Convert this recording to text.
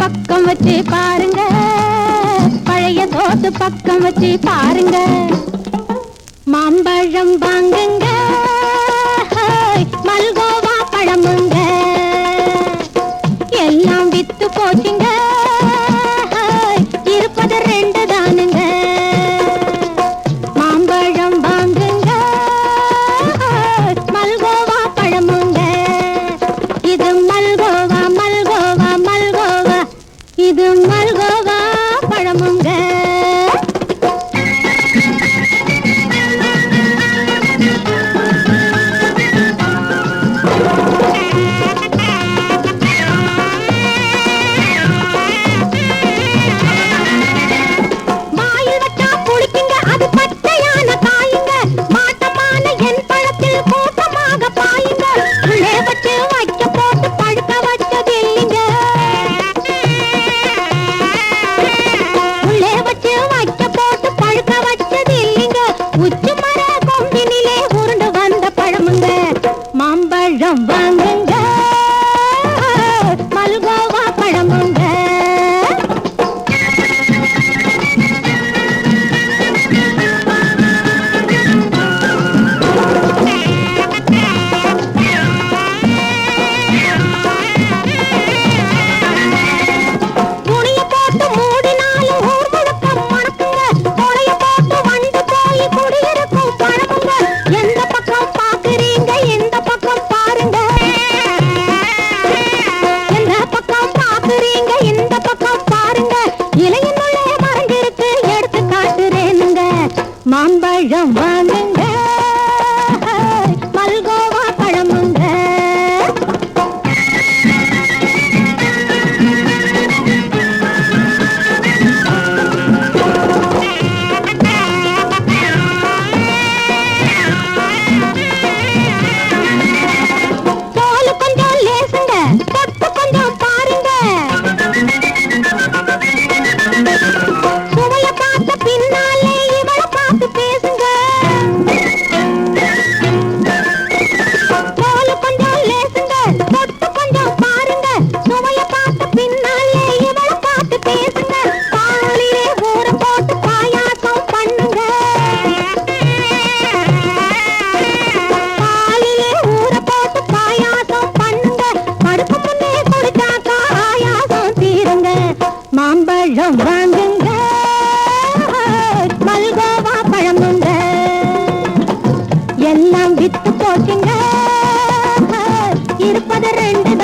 பக்கம் வச்சு பாருங்க. பழைய தோத்து பக்கம் வச்சு பாருங்க. மாம்பழம் நயமான இருப்பது ரெண்டு